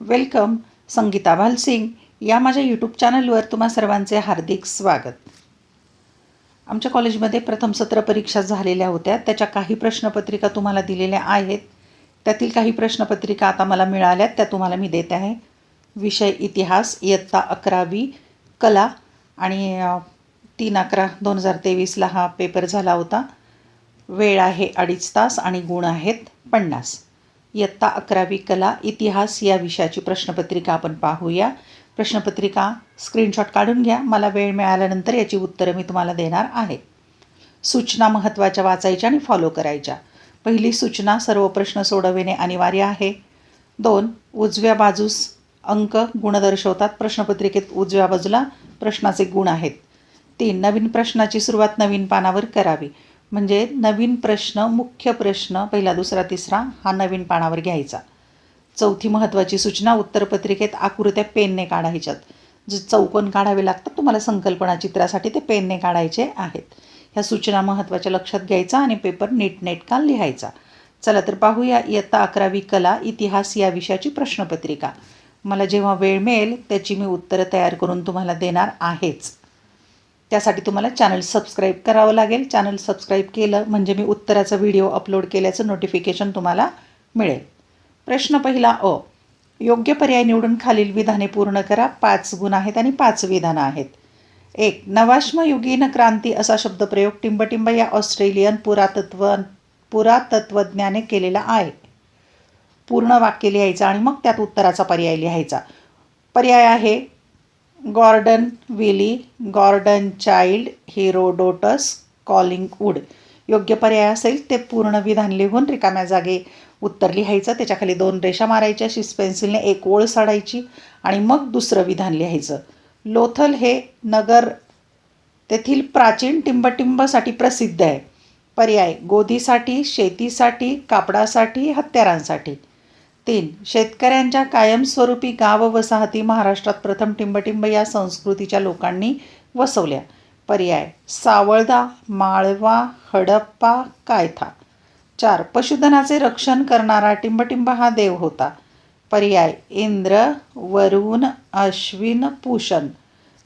Welcome Sangeeta Bhalsingh. या माझ्या YouTube चॅनलवर तुम्हा सर्वांचे हार्दिक स्वागत. आमच्या कॉलेजमध्ये प्रथम सत्र परीक्षा झालेल्या होत्या. त्याच्या काही प्रश्नपत्रिका तुम्हाला दिलेल्या आहेत. त्यातील काही प्रश्नपत्रिका आता मला मिळाल्यात त्या तुम्हाला मी देत आहे. विषय इतिहास इयत्ता अकरावी कला आणि तीन अकरा दोन हजार तेवीसला हा पेपर झाला होता. वेळ आहे अडीच तास आणि गुण आहेत पन्नास. इयत्ता अकरावी कला इतिहास या विषयाची प्रश्नपत्रिका आपण पाहूया. प्रश्नपत्रिका स्क्रीनशॉट काढून घ्या. मला वेळ मिळाल्यानंतर याची उत्तरं मी तुम्हाला देणार आहे. सूचना महत्त्वाच्या वाचायच्या आणि फॉलो करायच्या. पहिली सूचना सर्व प्रश्न सोडविणे अनिवार्य आहे. दोन उजव्या बाजूस अंक गुण दर्शवतात. प्रश्नपत्रिकेत उजव्या बाजूला प्रश्नाचे गुण आहेत. तीन नवीन प्रश्नाची सुरुवात नवीन पानावर करावी. म्हणजे नवीन प्रश्न मुख्य प्रश्न पहिला दुसरा तिसरा हा नवीन पानावर घ्यायचा. चौथी महत्त्वाची सूचना उत्तरपत्रिकेत आकृत्या पेनने काढायच्यात. जे चौकोन काढावे लागतात तुम्हाला संकल्पना चित्रासाठी ते पेनने काढायचे आहेत. ह्या सूचना महत्त्वाच्या लक्षात घ्यायचा आणि पेपर नीटनेटका लिहायचा. चला तर पाहूया इयत्ता अकरावी कला इतिहास या विषयाची प्रश्नपत्रिका. मला जेव्हा वेळ मिळेल त्याची मी उत्तरं तयार करून तुम्हाला देणार आहेच. त्यासाठी तुम्हाला चॅनल सबस्क्राईब करावं लागेल. चॅनल सबस्क्राईब केलं म्हणजे मी उत्तराचा व्हिडिओ अपलोड केल्याचं नोटिफिकेशन तुम्हाला मिळेल. प्रश्न पहिला अ योग्य पर्याय निवडून खालील विधाने पूर्ण करा. पाच गुण आहेत आणि पाच विधानं आहेत. एक नवाश्मयुगीन क्रांती असा शब्दप्रयोग टिंबटिंब या ऑस्ट्रेलियन पुरातत्व पुरातत्वज्ञाने केलेला आहे. पूर्ण वाक्य लिहायचं आणि मग त्यात उत्तराचा पर्याय लिहायचा. पर्याय आहे Gordon Willey Gordon Childe Herodotus Collingwood योग्य पर्याय असेल ते पूर्ण विधान लिहून रिकाम्या जागे. उत्तर लिहायचं त्याच्याखाली दोन रेषा मारायच्या शिस पेन्सिलने एक ओळ साडायची आणि मग दुसरं विधान लिहायचं. लोथल हे नगर तेथील प्राचीन टिंबटिंबसाठी प्रसिद्ध आहे. पर्याय गोदीसाठी शेतीसाठी कापडासाठी हत्यारांसाठी. तीन शेतकऱ्यांच्या कायमस्वरूपी गाव वसाहती महाराष्ट्रात प्रथम टिंबटिंब या संस्कृतीच्या लोकांनी वसवल्या. पर्याय सावळदा माळवा हडप्पा कायथा. चार पशुधनाचे रक्षण करणारा टिंबटिंब हा देव होता. पर्याय इंद्र वरुण अश्विन पूषण.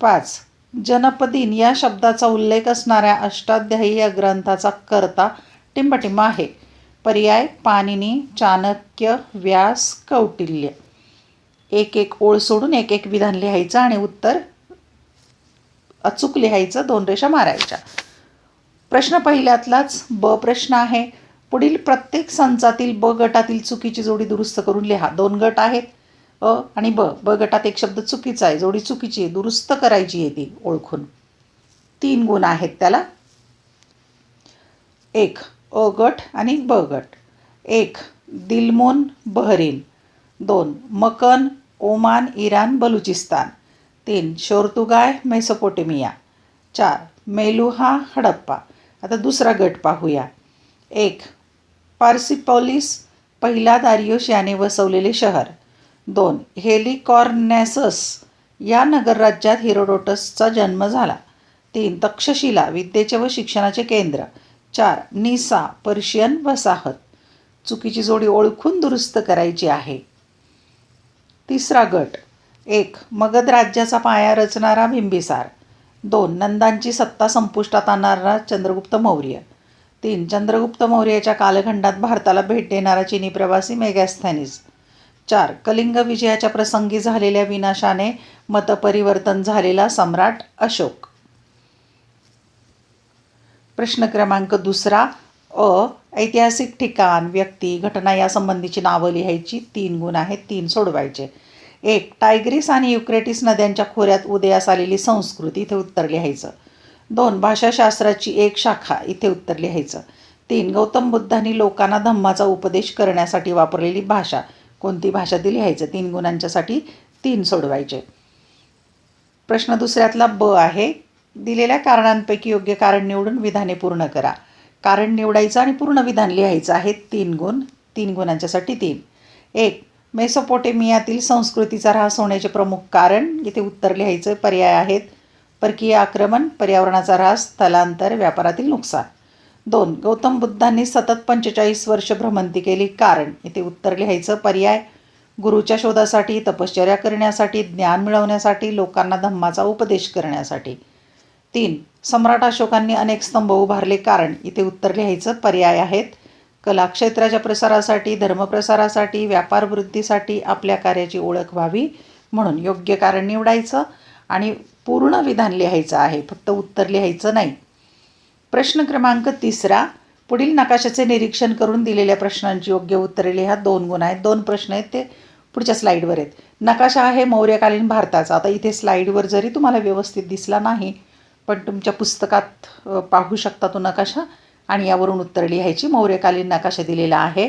पाच जनपदीन या शब्दाचा उल्लेख असणाऱ्या अष्टाध्यायी या ग्रंथाचा कर्ता टिंबटिंब आहे. पर्याय पाणिनी चाणक्य व्यास कौटिल्य. एक एक ओळ सोडून एक एक विधान लिहायचं आणि उत्तर अचूक लिहायचं दोन रेषा मारायच्या. प्रश्न पहिल्यातलाच ब प्रश्न आहे. पुढील प्रत्येक संचातील ब गटातील चुकीची जोडी दुरुस्त करून लिहा. दोन गट आहेत. अ आणि ब. ब गटात एक शब्द चुकीचा आहे. जोडी चुकीची आहे. दुरुस्त करायची आहे ती ओळखून. तीन गुण आहेत त्याला. एक अ गट आणि ब गट एक दिलमोन बहरीन. दोन मकन ओमान इराण बलुचिस्तान. तीन शोर्तुगाय मेसोपोटेमिया. चार मेलुहा हडप्पा. आता दुसरा गट पाहूया. एक पार्सिपॉलिस पहिला दारियोश याने वसवलेले शहर. दोन हेलिकॉर्नॅसस या नगरराज्यात हिरोडोटसचा जन्म झाला. तीन तक्षशिला विद्येचे व शिक्षणाचे केंद्र. चार निसा पर्शियन वसाहत चुकीची जोडी ओळखून दुरुस्त करायची आहे. तिसरा गट. एक मगध राज्याचा पाया रचणारा बिंबिसार. दोन नंदांची सत्ता संपुष्टात आणणारा चंद्रगुप्त मौर्य. तीन चंद्रगुप्त मौर्याच्या कालखंडात भारताला भेट देणारा चिनी प्रवासी मेगॅस्थॅनिस. चार कलिंग विजयाच्या प्रसंगी झालेल्या विनाशाने मतपरिवर्तन झालेला सम्राट अशोक. प्रश्न क्रमांक दुसरा अ ऐतिहासिक ठिकाण व्यक्ती घटना यासंबंधीची नावं लिहायची. तीन गुण आहेत तीन सोडवायचे. एक टायग्रीस आणि युक्रेटिस नद्यांच्या खोऱ्यात उदयास आलेली संस्कृती इथे उत्तर लिहायचं. दोन भाषाशास्त्राची एक शाखा इथे उत्तर लिहायचं. तीन गौतम बुद्धांनी लोकांना धम्माचा उपदेश करण्यासाठी वापरलेली भाषा कोणती भाषा ती लिहायचं? तीन गुणांच्यासाठी तीन सोडवायचे. प्रश्न दुसऱ्यातला ब आहे दिलेल्या कारणांपैकी योग्य कारण निवडून विधाने पूर्ण करा. कारण निवडायचं आणि पूर्ण विधान लिहायचं आहे तीन गुण तीन गुणांच्यासाठी तीन. एक मेसोपोटेमियातील संस्कृतीचा ऱ्हास होण्याचे प्रमुख कारण इथे उत्तर लिहायचं पर्याय आहेत परकीय आक्रमण पर्यावरणाचा ऱ्हास स्थलांतर व्यापारातील नुकसान. दोन गौतम बुद्धांनी सतत पंचेचाळीस वर्ष भ्रमंती केली. कारण इथे उत्तर लिहायचं पर्याय गुरुच्या शोधासाठी तपश्चर्या करण्यासाठी ज्ञान मिळवण्यासाठी लोकांना धम्माचा उपदेश करण्यासाठी. तीन. सम्राट अशोकांनी अनेक स्तंभ उभारले कारण इथे उत्तर लिहायचं पर्याय आहेत. कलाक्षेत्राच्या प्रसारासाठी धर्मप्रसारासाठी व्यापार वृद्धीसाठी आपल्या कार्याची ओळख व्हावी म्हणून योग्य कारण निवडायचं आणि पूर्ण विधान लिहायचं आहे फक्त उत्तर लिहायचं नाही. प्रश्न क्रमांक तिसरा. पुढील नकाशाचे निरीक्षण करून दिलेल्या प्रश्नांची योग्य उत्तरे लिहा. दोन गुण आहेत. दोन प्रश्न आहेत ते पुढच्या स्लाईडवर आहेत. नकाशा आहे मौर्यकालीन भारताचा. आता इथे स्लाईडवर जरी तुम्हाला व्यवस्थित दिसला नाही पण तुमच्या पुस्तकात पाहू शकता तो नकाशा आणि यावरून उत्तर लिहायची मौर्यकालीन नकाशा दिलेला आहे.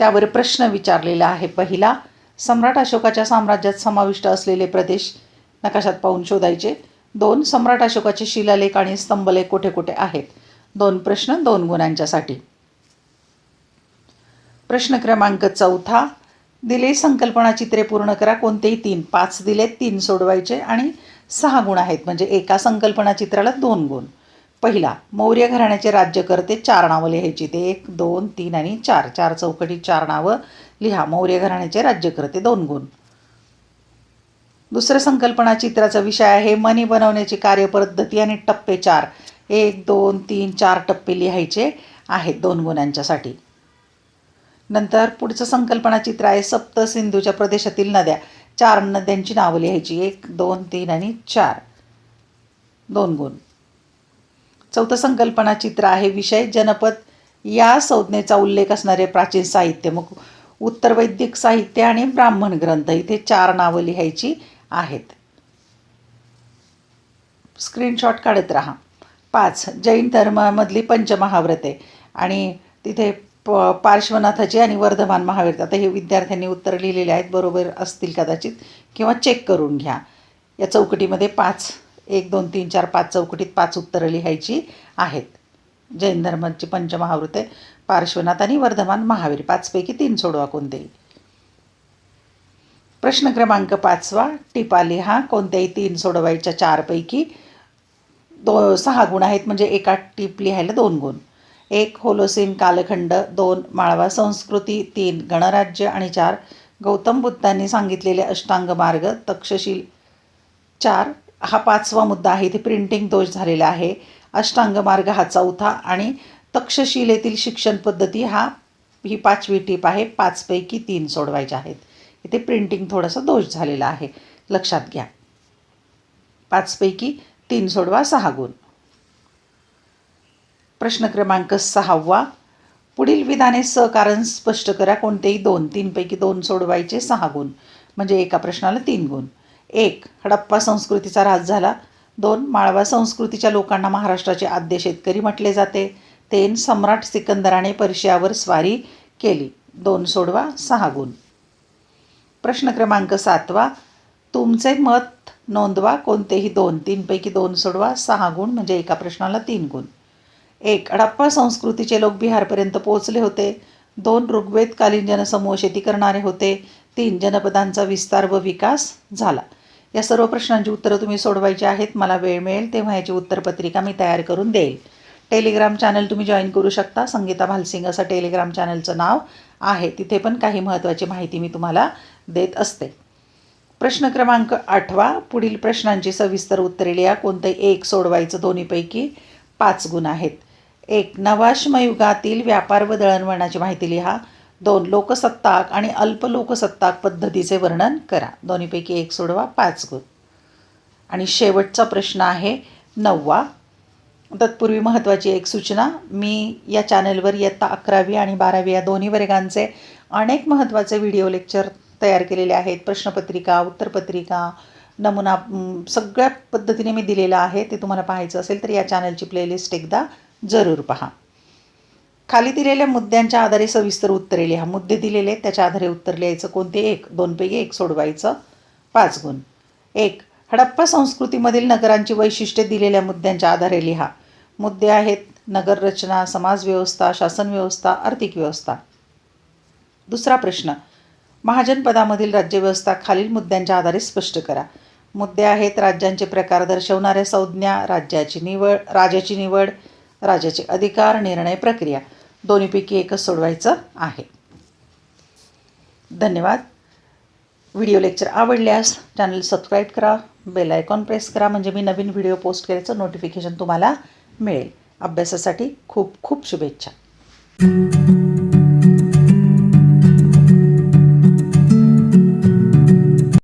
त्यावर प्रश्न विचारलेला आहे पहिला. सम्राट अशोकाच्या साम्राज्यात समाविष्ट असलेले प्रदेश नकाशात पाहून शोधायचे. दोन सम्राट अशोकाचे शिलालेख आणि स्तंभलेख कुठे कुठे आहेत? दोन प्रश्न दोन गुणांच्यासाठी. प्रश्न क्रमांक चौथा. दिले संकल्पना चित्रे पूर्ण करा. कोणतेही तीन पाच दिलेत तीन सोडवायचे आणि सहा गुण आहेत. म्हणजे एका संकल्पना चित्राला दोन गुण. पहिला मौर्य घराण्याचे राज्यकर्ते चार नावं लिहायची. ते एक दोन तीन आणि चार. चार चौकटी चार नावं लिहा. मौर्य घराण्याचे राज्यकर्ते दोन गुण. दुसरं संकल्पना चित्राचा विषय आहे. मनी बनवण्याची कार्यपद्धती आणि टप्पे चार. एक दोन तीन चार टप्पे लिहायचे आहेत दोन गुणांच्यासाठी. नंतर पुढचं संकल्पना चित्र आहे. सप्त सिंधूच्या प्रदेशातील नद्या. चार नद्यांची नावं लिहायची. एक दोन तीन आणि चार. दोन गुण. चौथं संकल्पना चित्र आहे. विषय जनपद या संज्ञेचा उल्लेख असणारे प्राचीन साहित्य. मग उत्तर वैदिक साहित्य आणि ब्राह्मण ग्रंथ इथे चार नावं लिहायची आहेत. स्क्रीनशॉट काढत राहा. पाच जैन धर्मामधली पंचमहाव्रते. आणि तिथे प पार्श्वनाथाची आणि वर्धमान महावीर. आता हे विद्यार्थ्यांनी उत्तर लिहिलेले आहेत. बरोबर असतील कदाचित. किंवा चेक करून घ्या. या चौकटीमध्ये पाच एक दोन तीन चार पाच चौकटीत पाच उत्तरं लिहायची आहेत. जैन धर्माची पंचमहावृते पार्श्वनाथ आणि वर्धमान महावीर. पाचपैकी तीन सोडवा कोणतेही. प्रश्न क्रमांक पाचवा. टिपा लिहा. कोणत्याही तीन सोडवायच्या चारपैकी दो सहा गुण आहेत. म्हणजे एका टीप लिहायला दोन गुण. एक होलोसीन कालखंड दोन माळवा संस्कृती तीन गणराज्य आणि चार गौतम बुद्धांनी सांगितलेले अष्टांग मार्ग तक्षशील. चार हा पाचवा मुद्दा आहे इथे प्रिंटिंग दोष झालेला आहे. अष्टांग मार्ग हा चौथा आणि तक्षशिलेतील शिक्षण पद्धती हा ही पाचवी टीप आहे पाचपैकी तीन सोडवायच्या आहेत. इथे प्रिंटिंग थोडासा दोष झालेला आहे. लक्षात घ्या. पाचपैकी तीन सोडवा सहा गुण. प्रश्न क्रमांक सहावा. पुढील विधाने सकारण स्पष्ट करा. कोणतेही दोन तीनपैकी दोन सोडवायचे सहा गुण. म्हणजे एका प्रश्नाला तीन गुण. एक हडप्पा संस्कृतीचा राज झाला. दोन माळवा संस्कृतीच्या लोकांना महाराष्ट्राचे आद्य शेतकरी म्हटले जाते. तीन सम्राट सिकंदराने पर्शियावर स्वारी केली. दोन सोडवा सहा गुण. प्रश्न क्रमांक सातवा. तुमचे मत नोंदवा. कोणतेही दोन तीनपैकी दोन सोडवा सहा गुण. म्हणजे एका प्रश्नाला तीन गुण. एक हडप्पा संस्कृतीचे लोक बिहारपर्यंत पोहोचले होते. दोन ऋग्वेदकालीन जनसमूह शेती करणारे होते. तीन जनपदांचा विस्तार व विकास झाला. या सर्व प्रश्नांची उत्तरं तुम्ही सोडवायची आहेत. मला वेळ मिळेल तेव्हा याची उत्तरपत्रिका मी तयार करून देईल. टेलिग्राम चॅनल तुम्ही जॉईन करू शकता. संगीता भालसिंग असं टेलिग्राम चॅनलचं नाव आहे. तिथे पण काही महत्त्वाची माहिती मी तुम्हाला देत असते. प्रश्न क्रमांक आठवा. पुढील प्रश्नांची सविस्तर उत्तरे लिहा. कोणतंही एक सोडवायचं दोन्हीपैकी पाच गुण आहेत. एक नवाश्मयुगातील व्यापार व दळणवळणाची माहिती लिहा. दोन लोकसत्ताक आणि अल्प लोकसत्ताक पद्धतीचे वर्णन करा. दोन्हीपैकी एक सोडवा पाच गुण. आणि शेवटचा प्रश्न आहे नववा. तत्पूर्वी महत्त्वाची एक सूचना मी या चॅनलवर इयत्ता अकरावी आणि बारावी या दोन्ही वर्गांचे अनेक महत्त्वाचे व्हिडिओ लेक्चर तयार केलेले आहेत. प्रश्नपत्रिका उत्तरपत्रिका नमुना सगळ्या पद्धतीने मी दिलेलं आहे. ते तुम्हाला पाहायचं असेल तर या चॅनलची प्लेलिस्ट एकदा जरूर पहा. खाली दिलेल्या मुद्द्यांच्या आधारे सविस्तर उत्तरे लिहा. मुद्दे दिलेले त्याच्या आधारे उत्तर लिहायचं. कोणते? एक. दोनपैकी एक सोडवायचं. पाच गुण. एक. हडप्पा संस्कृतीमधील नगरांची वैशिष्ट्ये दिलेल्या मुद्द्यांच्या आधारे लिहा. मुद्दे आहेत नगर रचना समाज शासन व्यवस्था आर्थिक व्यवस्था. दुसरा प्रश्न. महाजनपदामधील राज्यव्यवस्था खालील मुद्द्यांच्या आधारे स्पष्ट करा. मुद्दे आहेत राज्यांचे प्रकार दर्शवणाऱ्या संज्ञा राज्याची निवड राजाची निवड राजाचे अधिकार निर्णय प्रक्रिया. दोन्हीपैकी एकच सोडवायचं आहे. धन्यवाद. व्हिडिओ लेक्चर आवडल्यास चॅनल सबस्क्राईब करा बेल आयकॉन प्रेस करा म्हणजे मी नवीन व्हिडिओ पोस्ट केल्याचं नोटिफिकेशन तुम्हाला मिळेल. अभ्यासासाठी खूप खूप शुभेच्छा.